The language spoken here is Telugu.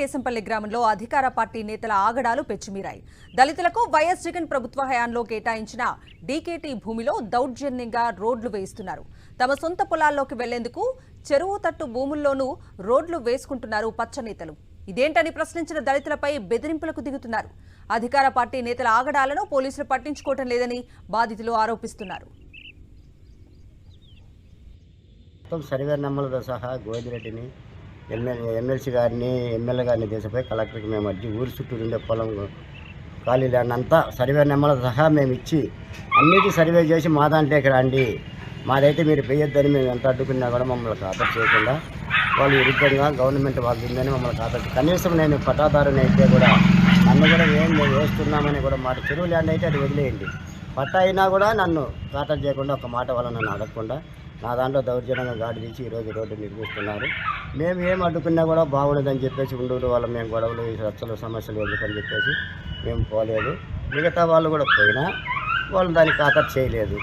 కేశంపల్లి గ్రామంలో అధికార పార్టీ నేతల ఆగడాలు పెచ్చిమీరాయి. దళితులకు వైఎస్ జగన్ ప్రభుత్వ హయాంలో కేటాయించిన డీకేటీ భూమిలో దౌర్జన్యంగా రోడ్లు వేయిస్తున్నారు. తమ సొంత పొలాల్లోకి వెళ్ళేందుకు చెరువు తట్టు భూముల్లోనూ రోడ్లు వేసుకుంటున్నారు పచ్చ నేతలు. ఇదేంటని ప్రశ్నించిన దళితులపై బెదిరింపులకు దిగుతున్నారు. అధికార పార్టీ నేతల ఆగడాలను పోలీసులు పట్టించుకోవటం లేదని బాధితులు ఆరోపిస్తున్నారు. మొత్తం సర్వే సహా గోవిందరెడ్డిని ఎమ్మెల్యే ఎమ్మెల్సీ గారిని ఎమ్మెల్యే గారిని దేశపై కలెక్టర్కి మేము అర్జీ ఊరి చుట్టూ ఉండే పొలం ఖాళీ ల్యాండ్ అంతా సర్వే నెంబర్ సహా మేము ఇచ్చి అన్నిటి సర్వే చేసి మా దాంట్లోకి రండి. మాదైతే మీరు వేయొద్దని మేము ఎంత అడ్డుకున్నా కూడా మమ్మల్ని ఖాతరు చేయకుండా వాళ్ళు విరుద్ధంగా గవర్నమెంట్ వాళ్ళు ఉందని మమ్మల్ని ఖాతరు కనీసం నేను పట్టాదారుని అయితే కూడా నన్ను కూడా ఏం మేము వేస్తున్నామని కూడా మాట చెరువు ల్యాండ్ అయితే అది వదిలేయండి. పట్టా అయినా కూడా నన్ను ఖాతరు చేయకుండా ఒక మాట వల్ల నన్ను అడగకుండా నా దాంట్లో దౌర్జన్యంగా గాడి తీసి ఈరోజు రోడ్డు నిర్మిస్తున్నారు. మేము ఏం అడ్డుకున్నా కూడా బాగుండదని చెప్పేసి ఉండూరు వాళ్ళ మేము గొడవలు ఈ రచ్చలు సమస్యలు ఎందుకని చెప్పేసి మేము పోలేదు. మిగతా వాళ్ళు కూడా పోయినా వాళ్ళు దానికి ఖాతరు చేయలేదు.